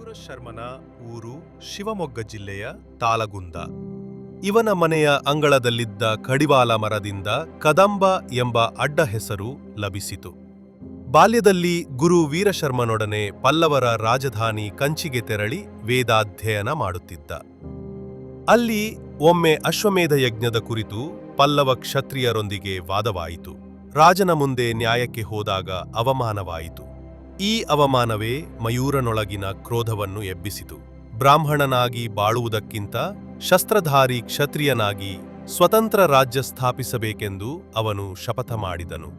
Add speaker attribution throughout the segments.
Speaker 1: ಶರ್ಮನ ಊರು ಶಿವಮೊಗ್ಗ ಜಿಲ್ಲೆಯ ತಾಲಗುಂದ ಇವನ ಮನೆಯ ಅಂಗಳದಲ್ಲಿದ್ದ ಕಡಿವಾಲ ಮರದಿಂದ ಕದಂಬ ಎಂಬ ಅಡ್ಡ ಹೆಸರು ಲಭಿಸಿತು. ಬಾಲ್ಯದಲ್ಲಿ ಗುರು ವೀರಶರ್ಮನೊಡನೆ ಪಲ್ಲವರ ರಾಜಧಾನಿ ಕಂಚಿಗೆ ತೆರಳಿ ವೇದಾಧ್ಯಯನ ಮಾಡುತ್ತಿದ್ದ. ಅಲ್ಲಿ ಒಮ್ಮೆ ಅಶ್ವಮೇಧ ಯಜ್ಞದ ಕುರಿತು ಪಲ್ಲವ ಕ್ಷತ್ರಿಯರೊಂದಿಗೆ ವಾದವಾಯಿತು. ರಾಜನ ಮುಂದೆ ನ್ಯಾಯಕ್ಕೆ ಹೋದಾಗ ಅವಮಾನವಾಯಿತು. ಈ ಅವಮಾನವೇ ಮಯೂರನೊಳಗಿನ ಕ್ರೋಧವನ್ನು ಎಬ್ಬಿಸಿತು. ಬ್ರಾಹ್ಮಣನಾಗಿ ಬಾಳುವುದಕ್ಕಿಂತ ಶಸ್ತ್ರಧಾರಿ ಕ್ಷತ್ರಿಯನಾಗಿ ಸ್ವತಂತ್ರ ರಾಜ್ಯ ಸ್ಥಾಪಿಸಬೇಕೆಂದು ಅವನು ಶಪಥ ಮಾಡಿದನು.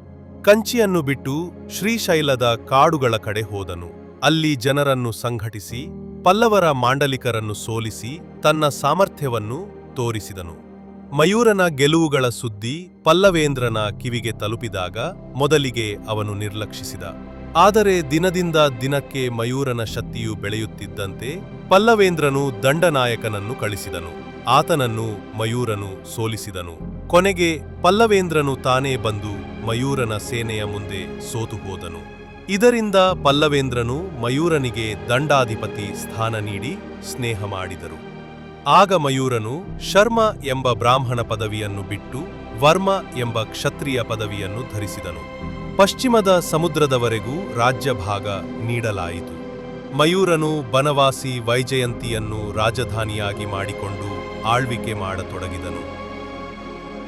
Speaker 1: ಕಂಚಿಯನ್ನು ಬಿಟ್ಟು ಶ್ರೀಶೈಲದ ಕಾಡುಗಳ ಕಡೆ ಹೋದನು. ಅಲ್ಲಿ ಜನರನ್ನು ಸಂಘಟಿಸಿ, ಪಲ್ಲವರ ಮಾಂಡಲಿಕರನ್ನು ಸೋಲಿಸಿ ತನ್ನ ಸಾಮರ್ಥ್ಯವನ್ನು ತೋರಿಸಿದನು. ಮಯೂರನ ಗೆಲುವುಗಳ ಸುದ್ದಿ ಪಲ್ಲವೇಂದ್ರನ ಕಿವಿಗೆ ತಲುಪಿದಾಗ ಮೊದಲಿಗೆ ಅವನು ನಿರ್ಲಕ್ಷಿಸಿದ. ಆದರೆ ದಿನದಿಂದ ದಿನಕ್ಕೆ ಮಯೂರನ ಶಕ್ತಿಯು ಬೆಳೆಯುತ್ತಿದ್ದಂತೆ ಪಲ್ಲವೇಂದ್ರನು ದಂಡನಾಯಕನನ್ನು ಕಳಿಸಿದನು. ಆತನನ್ನು ಮಯೂರನು ಸೋಲಿಸಿದನು. ಕೊನೆಗೆ ಪಲ್ಲವೇಂದ್ರನು ತಾನೇ ಬಂದು ಮಯೂರನ ಸೇನೆಯ ಮುಂದೆ ಸೋತು ಹೋದನು. ಇದರಿಂದ ಪಲ್ಲವೇಂದ್ರನು ಮಯೂರನಿಗೆ ದಂಡಾಧಿಪತಿ ಸ್ಥಾನ ನೀಡಿ ಸ್ನೇಹ ಮಾಡಿದರು. ಆಗ ಮಯೂರನು ಶರ್ಮ ಎಂಬ ಬ್ರಾಹ್ಮಣ ಪದವಿಯನ್ನು ಬಿಟ್ಟು ವರ್ಮ ಎಂಬ ಕ್ಷತ್ರಿಯ ಪದವಿಯನ್ನು ಧರಿಸಿದನು. ಪಶ್ಚಿಮದ ಸಮುದ್ರದವರೆಗೂ ರಾಜ್ಯಭಾಗ ನೀಡಲಾಯಿತು. ಮಯೂರನು ಬನವಾಸಿ ವೈಜಯಂತಿಯನ್ನು ರಾಜಧಾನಿಯಾಗಿ ಮಾಡಿಕೊಂಡು ಆಳ್ವಿಕೆ ಮಾಡತೊಡಗಿದನು.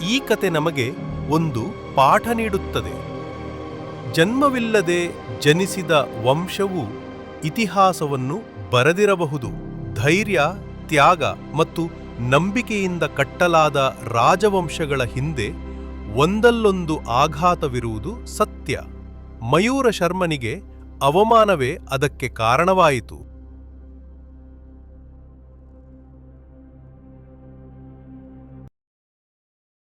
Speaker 1: ಈ ಕತೆ ನಮಗೆ ಒಂದು ಪಾಠ ನೀಡುತ್ತದೆ. ಜನ್ಮವಿಲ್ಲದೆ ಜನಿಸಿದ ವಂಶವು ಇತಿಹಾಸವನ್ನು ಬರೆದಿರಬಹುದು. ಧೈರ್ಯ, ತ್ಯಾಗ ಮತ್ತು ನಂಬಿಕೆಯಿಂದ ಕಟ್ಟಲಾದ ರಾಜವಂಶಗಳ ಹಿಂದೆ ಒಂದಲ್ಲೊಂದು ಆಘಾತವಿರುವುದು ಸತ್ಯ. ಮಯೂರ ಶರ್ಮನಿಗೆ ಅವಮಾನವೇ ಅದಕ್ಕೆ ಕಾರಣವಾಯಿತು.